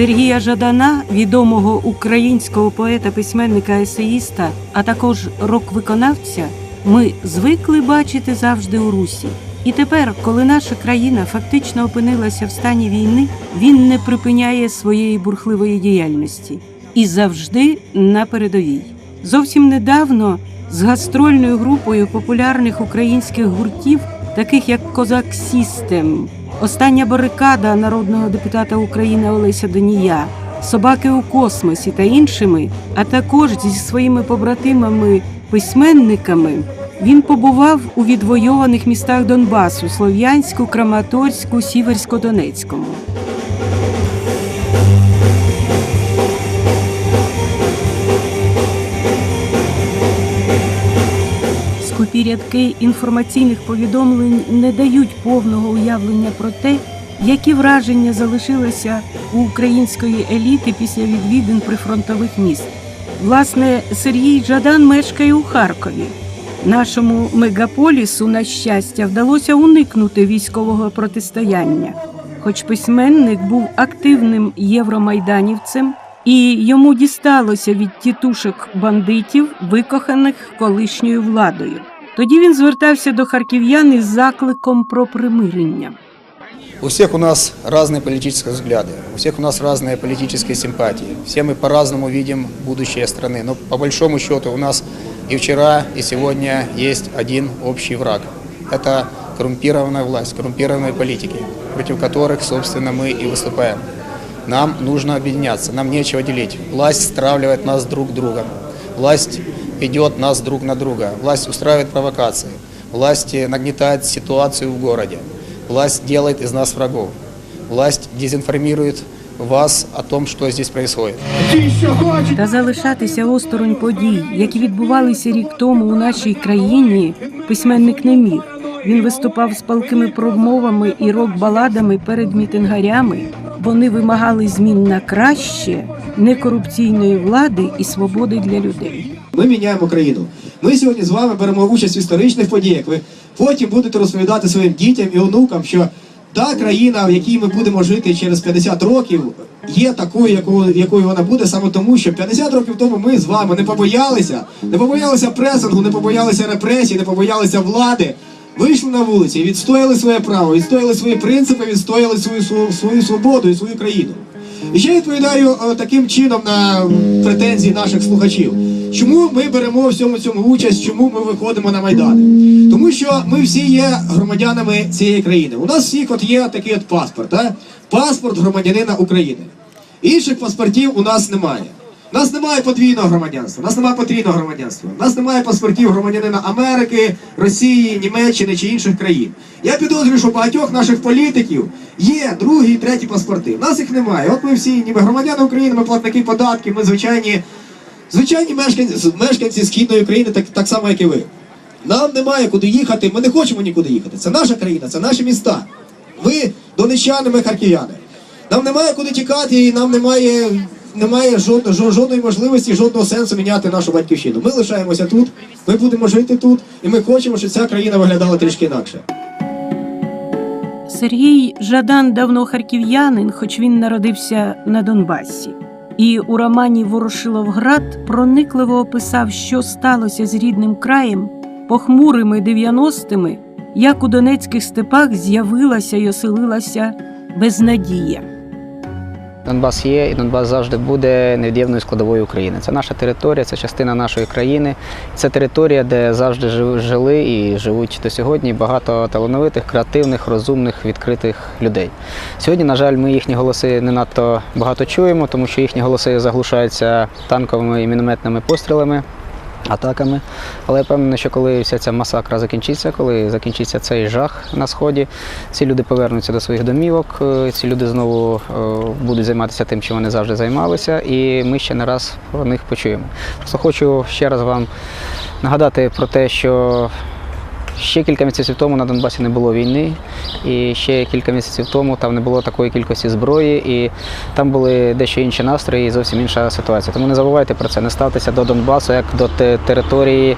Сергія Жадана, відомого українського поета, письменника, есеїста, а також рок-виконавця, ми звикли бачити завжди у Русі. І тепер, коли наша країна фактично опинилася в стані війни, він не припиняє своєї бурхливої діяльності і завжди на передовій. Зовсім недавно з гастрольною групою популярних українських гуртів, таких як Козак Сістем, Остання барикада народного депутата України Олеся Донія, Собаки у космосі та іншими, а також зі своїми побратимами-письменниками, він побував у відвойованих містах Донбасу Слов'янську, Краматорську, Сіверсько-Донецькому. Скупі рядки інформаційних повідомлень не дають повного уявлення про те, які враження залишилися у української еліти після відвідин прифронтових міст. Власне, Сергій Жадан мешкає у Харкові. Нашому мегаполісу, на щастя, вдалося уникнути військового протистояння, хоч письменник був активним євромайданівцем, і йому дісталося від тітушок бандитів, викоханих колишньою владою. Тоді він звертався до харків'ян із закликом про примирення. У всех у нас разные политические взгляды, у всех у нас разные политические симпатии. Все мы по-разному видим будущее страны. Но по большому счету у нас и вчера, и сегодня есть один общий враг. Это коррумпированная власть, коррумпированные политики, против которых, собственно, мы и выступаем. Нам нужно объединяться, нам нечего делить. Власть стравливает нас друг к другу. Власть ведет нас друг на друга. Власть устраивает провокации. Власть нагнетает ситуацию в городе. Власть делает из нас врагов. Власть дезинформирует вас о том, что здесь происходит. Та залишатися осторонь подій, які відбувалися рік тому у нашій країні, письменник не міг. Він виступав з палкими промовами і рок-баладами перед мітингарями. Вони вимагали змін на краще, некорупційної влади і свободи для людей. Ми міняємо країну. Ми сьогодні з вами беремо участь в історичних подіях. Ви потім будете розповідати своїм дітям і онукам, що та країна, в якій ми будемо жити через 50 років, є такою, якою, якою вона буде, саме тому, що 50 років тому ми з вами не побоялися, не побоялися пресингу, не побоялися репресій, не побоялися влади. Вийшли на вулиці, відстояли своє право, відстояли свої принципи, відстояли свою, свою, свою свободу і свою країну. І ще відповідаю е, таким чином на претензії наших слухачів. Чому ми беремо в всьому цьому участь, чому ми виходимо на майдани? Тому що ми всі є громадянами цієї країни. У нас всіх от є такий от паспорт, а? паспорт громадянина України. Інших паспортів у нас немає. У нас немає подвійного громадянства, нас немає потрійного громадянства, у нас немає паспортів громадянина Америки, Росії, Німеччини чи інших країн. Я підозрюю, що багатьох наших політиків є другі і треті паспорти. У нас їх немає. От ми всі, ніби громадяни України, ми платники податків, ми звичайні, звичайні мешканці, мешканці східної України, так, так само, як і ви. Нам немає куди їхати, ми не хочемо нікуди їхати. Це наша країна, це наші міста. Ми донечани, ми харків'яни. Нам немає куди тікати, і нам немає, немає жодної, можливості, жодного сенсу міняти нашу батьківщину. Ми лишаємося тут, ми будемо жити тут, і ми хочемо, щоб ця країна виглядала трішки інакше. Сергій Жадан давно харків'янин, хоч він народився на Донбасі. І у романі Ворошиловград проникливо описав, що сталося з рідним краєм похмурими 90-ми, як у донецьких степах з'явилася й оселилася безнадія. Донбас є, і Донбас завжди буде невід'ємною складовою України. Це наша територія, це частина нашої країни. Це територія, де завжди жили і живуть до сьогодні багато талановитих, креативних, розумних, відкритих людей. Сьогодні, на жаль, ми їхні голоси не надто багато чуємо, тому що їхні голоси заглушаються танковими і мінометними пострілами. Атаками, але я впевнений, що коли вся ця масакра закінчиться, коли закінчиться цей жах на сході, ці люди повернуться до своїх домівок, е, ці люди знову е, будуть займатися тим, чим вони завжди займалися, і ми ще не раз про них почуємо. Просто хочу ще раз вам нагадати про те, що Ще кілька місяців тому на Донбасі не було війни, і ще кілька місяців тому там не було такої кількості зброї, і там були дещо інші настрої і зовсім інша ситуація. Тому не забувайте про це, не ставтеся до Донбасу як до території,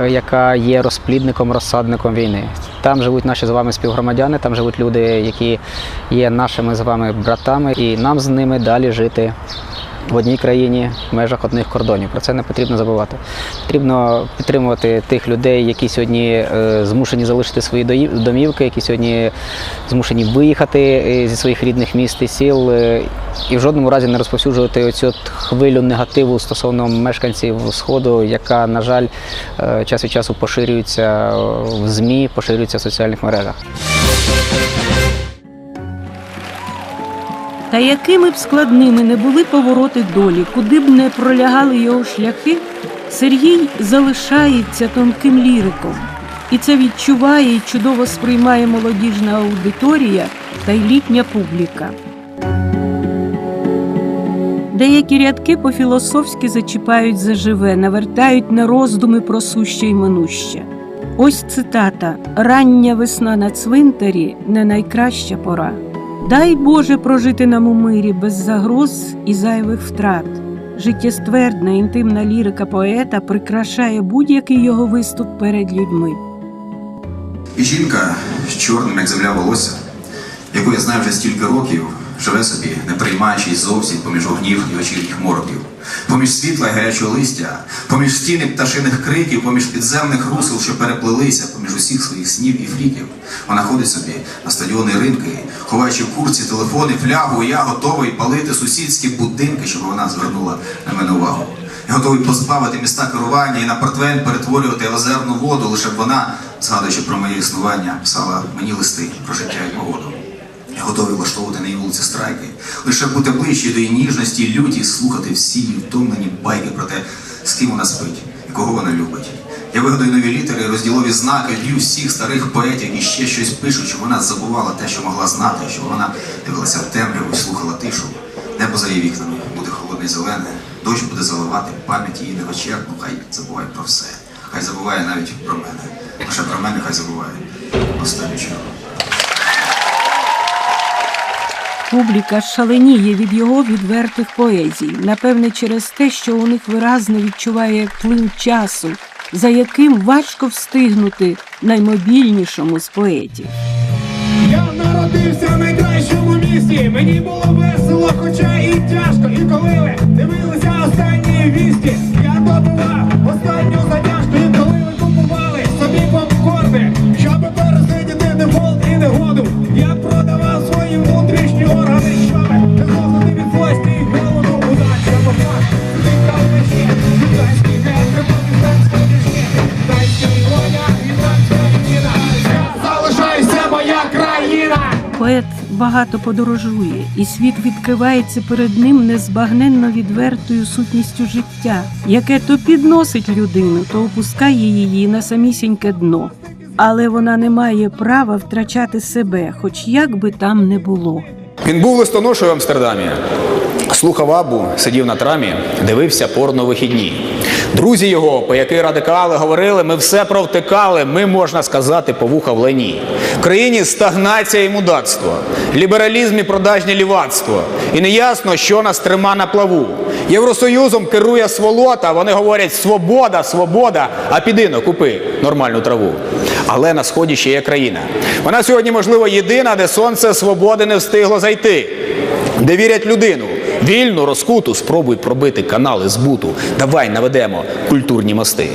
е, яка є розплідником, розсадником війни. Там живуть наші з вами співгромадяни, там живуть люди, які є нашими з вами братами, і нам з ними далі жити в одній країні в межах одних кордонів. Про це не потрібно забувати. Потрібно підтримувати тих людей, які сьогодні е, змушені залишити свої домівки, які сьогодні змушені виїхати е, зі своїх рідних міст і сіл. е, І в жодному разі не розповсюджувати оцю хвилю негативу стосовно мешканців сходу, яка, на жаль, час від часу поширюється в ЗМІ, поширюється в соціальних мережах. Та якими б складними не були повороти долі, куди б не пролягали його шляхи, Сергій залишається тонким ліриком. І це відчуває і чудово сприймає молодіжна аудиторія та й літня публіка. Деякі рядки по-філософськи зачіпають заживе, навертають на роздуми про суще й минуще. Ось цитата: Рання весна на цвинтарі не найкраща пора. Дай Боже прожити нам у мирі без загроз і зайвих втрат. Життєствердна інтимна лірика поета прикрашає будь-який його виступ перед людьми. І жінка з чорним, як земля волосся, яку я знаю вже стільки років, живе собі, не приймаючись зовсім поміж огнів і вечірніх мороків, поміж світла і гарячого листя, поміж стіни пташиних криків, поміж підземних русел, що переплелися, поміж усіх своїх снів і фріків. Вона ходить собі на стадіони ринки, ховаючи в курці телефони, флягу, я готовий палити сусідські будинки, щоб вона звернула на мене увагу. Я готовий позбавити міста керування і на портвейн перетворювати озерну воду, лише б вона, згадуючи про моє існування, писала мені листи про життя і погоду. Я готовий влаштовувати на її вулиці страйки, лише бути ближче до її ніжності і люті, слухати всі втомлені байки про те, з ким вона спить і кого вона любить. Я вигадую нові літери, розділові знаки, б'ю всіх старих поетів, які ще щось пишуть, щоб вона забувала те, що могла знати, щоб вона дивилася в темряву і слухала тишу. Небо за її вікнами буде холодне і зелене, дощ буде заливати пам'ять її невичерпну, хай забуває про все. Хай забуває навіть про мене. Лише про мене хай забуває. Останню чергу. Публіка шаленіє від його відвертих поезій, напевне, через те, що у них виразно відчуває плин часу, за яким важко встигнути наймобільнішому з поетів. Я народився в найкращому місті. Мені було весело, хоча і тяжко. І коли ви дивилися останні вісті, я добував останню затяжку. Багато подорожує, і світ відкривається перед ним незбагненно відвертою сутністю життя, яке то підносить людину, то опускає її на самісіньке дно. Але вона не має права втрачати себе, хоч як би там не було. Він був листоношою в Амстердамі. Слухав Абу, сидів на трамі, дивився порно вихідні. Друзі його, по який радикали, говорили, ми все провтикали, ми, можна сказати, по вуха в лайні. В країні стагнація і мудацтво, лібералізм і продажнє лівацтво. І неясно, що нас трима на плаву. Євросоюзом керує сволота, вони говорять свобода, свобода, а піди но, купи нормальну траву. Але на сході ще є країна. Вона сьогодні, можливо, єдина, де сонце свободи не встигло зайти, де вірять людину. Вільну, розкуту, спробуй пробити канали збуту. Давай наведемо культурні мости.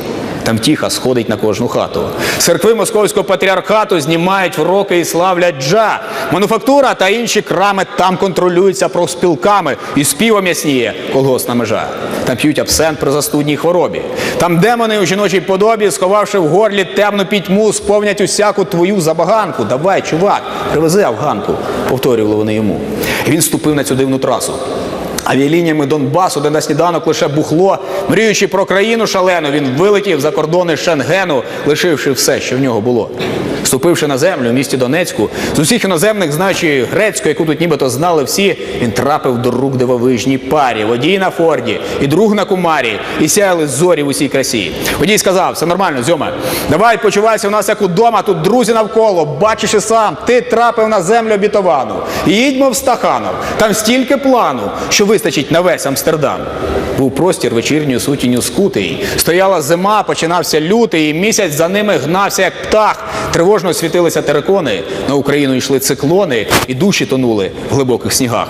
Там тіха сходить на кожну хату. Церкви московського патріархату знімають вроки і славлять джа. Мануфактура та інші крами там контролюються профспілками і співом ясніє колгосна межа. Там п'ють абсент при застудній хворобі. Там демони у жіночій подобі, сховавши в горлі темну пітьму, сповнять усяку твою забаганку. Давай, чувак, привези афганку, повторювали вони йому. І він ступив на цю дивну трасу. Авіалініями Донбасу, де на сніданок лише бухло. Мріючи про країну шалену, він вилетів за кордони Шенгену, лишивши все, що в нього було. Ступивши на землю в місті Донецьку, з усіх іноземних, знаючи грецьку, яку тут нібито знали всі, він трапив до рук дивовижній парі, водій на Форді і друг на кумарі, і сяяли зорі в усій красі. Водій сказав: все нормально, зьома, давай почувайся у нас як удома, тут друзі навколо, бачиш і сам, ти трапив на землю обітовану. Їдьмо в Стаханов, там стільки плану, що вистачить на весь Амстердам. Був простір вечірньою сутінню скутий. Стояла зима, починався лютий, і місяць за ними гнався, як птах. Тривожно світилися терикони, на Україну йшли циклони, і душі тонули в глибоких снігах.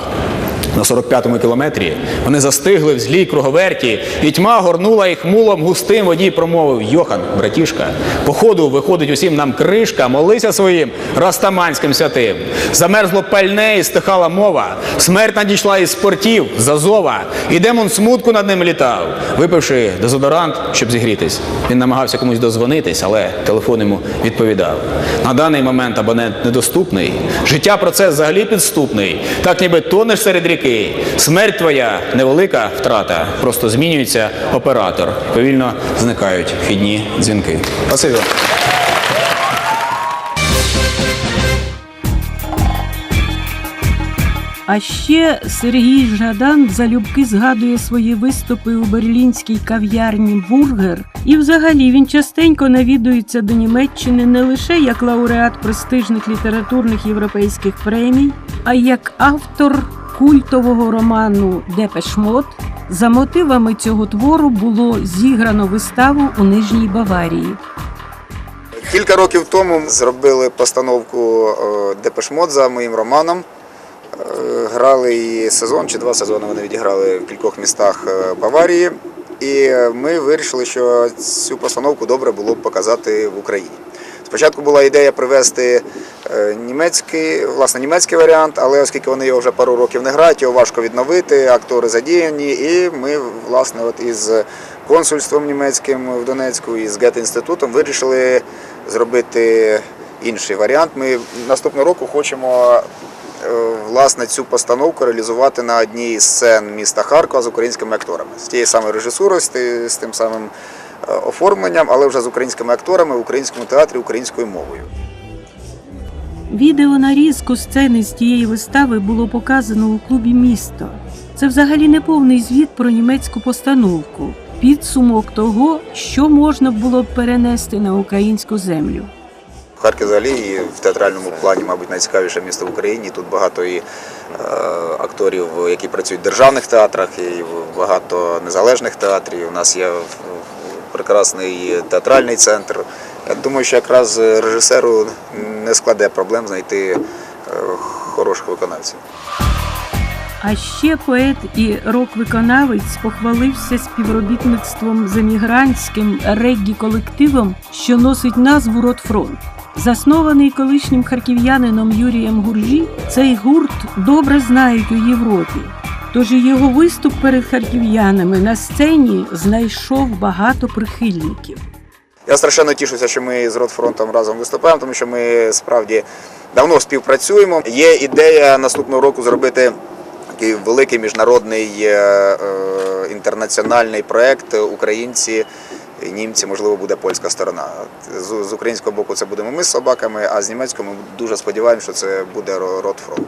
На 45-му кілометрі вони застигли в злій круговерті, і тьма горнула їх мулом густим. Водій промовив: Йохан, братішка, походу виходить усім нам кришка, молися своїм растаманським святим. Замерзло пальне і стихала мова. Смерть надійшла із портів, з Азова, і демон смутку над ним літав. Випивши дезодорант, щоб зігрітись, він намагався комусь дозвонитись, але телефон йому відповідав. На даний момент абонент недоступний. Життя процес взагалі підступний. Так ніби тонеш серед ріки. Смерть твоя невелика втрата. Просто змінюється оператор. Повільно зникають вхідні дзвінки. Спасибі. А ще Сергій Жадан залюбки згадує свої виступи у берлінській кав'ярні Бургер. І взагалі він частенько навідується до Німеччини не лише як лауреат престижних літературних європейських премій, а як автор культового роману Депешмот. За мотивами цього твору було зіграно виставу у Нижній Баварії. Кілька років тому зробили постановку е, Депешмот за моїм романом. Е, Грали її сезон чи два сезони вони відіграли в кількох містах е, Баварії. І ми вирішили, що цю постановку добре було б показати в Україні. Спочатку була ідея привезти е, німецький, власне, німецький варіант, але оскільки вони його вже пару років не грають, його важко відновити, актори задіяні. І ми, власне, от із консульством німецьким в Донецьку і з Гет-інститутом вирішили зробити інший варіант. Ми наступного року хочемо е, власне цю постановку реалізувати на одній із сцен міста Харкова з українськими акторами, з тією самою режисурою, з тим самим е, оформленням, але вже з українськими акторами в українському театрі українською мовою. Відео нарізку сцени з тієї вистави було показано у клубі Місто. Це взагалі не повний звіт про німецьку постановку, підсумок того, що можна було б перенести на українську землю. Харків взагалі в театральному плані, мабуть, найцікавіше місто в Україні. Тут багато і е, акторів, які працюють в державних театрах, і багато незалежних театрів. У нас є прекрасний театральний центр. Я думаю, що якраз режисеру не складе проблем знайти е, хороших виконавців. А ще поет і рок-виконавець похвалився співробітництвом з емігрантським реггі-колективом, що носить назву Ротфронт. Заснований колишнім харків'янином Юрієм Гуржі, цей гурт добре знають у Європі. Тож і його виступ перед харків'янами на сцені знайшов багато прихильників. Я страшенно тішуся, що ми з Ротфронтом разом виступаємо, тому що ми справді давно співпрацюємо. Є ідея наступного року зробити такий великий міжнародний е, е, інтернаціональний проект Українці. Німці, можливо, буде польська сторона. З, українського боку це будемо ми з собаками, а з німецького ми дуже сподіваємося, що це буде Ро- Ротфронт.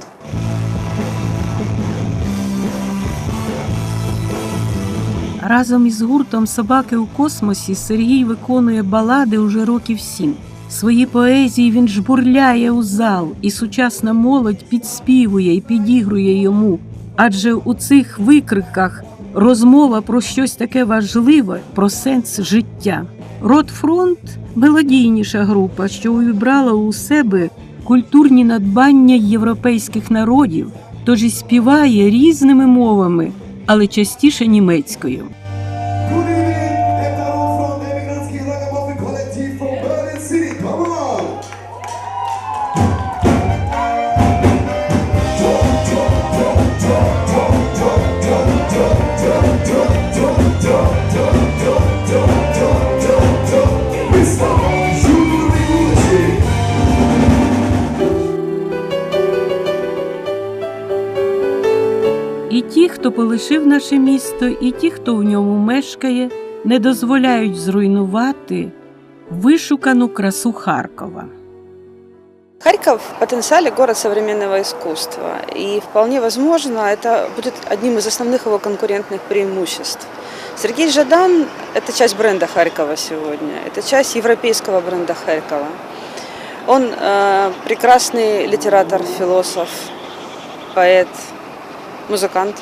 Разом із гуртом Собаки у космосі Сергій виконує балади уже років сім. Свої поезії він жбурляє у зал, і сучасна молодь підспівує і підігрує йому. Адже у цих викриках розмова про щось таке важливе, про сенс життя. Ротфронт мелодійніша група, що увібрала у себе культурні надбання європейських народів, тож і співає різними мовами, але частіше німецькою. І ті, хто полишив наше місто, і ті, хто в ньому мешкає, не дозволяють зруйнувати вишукану красу Харкова. Харьков в потенциале город современного искусства, и вполне возможно это будет одним из основных его конкурентных преимуществ. Сергей Жадан – это часть бренда Харькова сегодня, это часть европейского бренда Харькова. Он э, прекрасный литератор, философ, поэт, музыкант.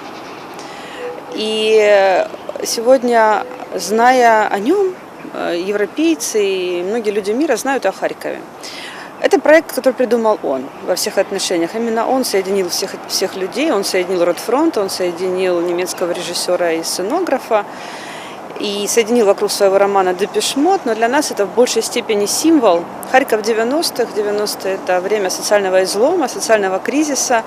И э, сегодня, зная о нем, э, европейцы и многие люди мира знают о Харькове. Это проект, который придумал он во всех отношениях. Именно он соединил всех, всех людей, он соединил Ротфронт, он соединил немецкого режиссера и сценографа, и соединил вокруг своего романа «Депешмот», но для нас это в большей степени символ. Харьков 90-х, 90-е – это время социального излома, социального кризиса,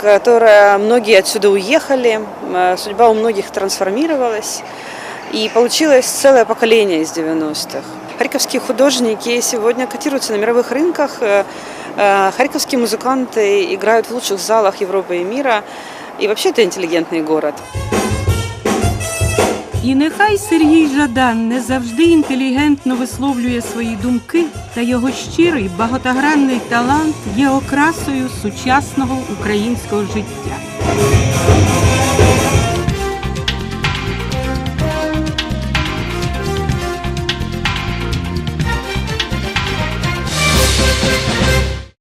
в которое многие отсюда уехали, э, судьба у многих трансформировалась, и получилось целое поколение из 90-х. Харьковские художники сегодня котируются на мировых рынках, э, э, харьковские музыканты играют в лучших залах Европы и мира, и вообще это интеллигентный город. І нехай Сергій Жадан не завжди інтелігентно висловлює свої думки, та його щирий багатогранний талант є окрасою сучасного українського життя.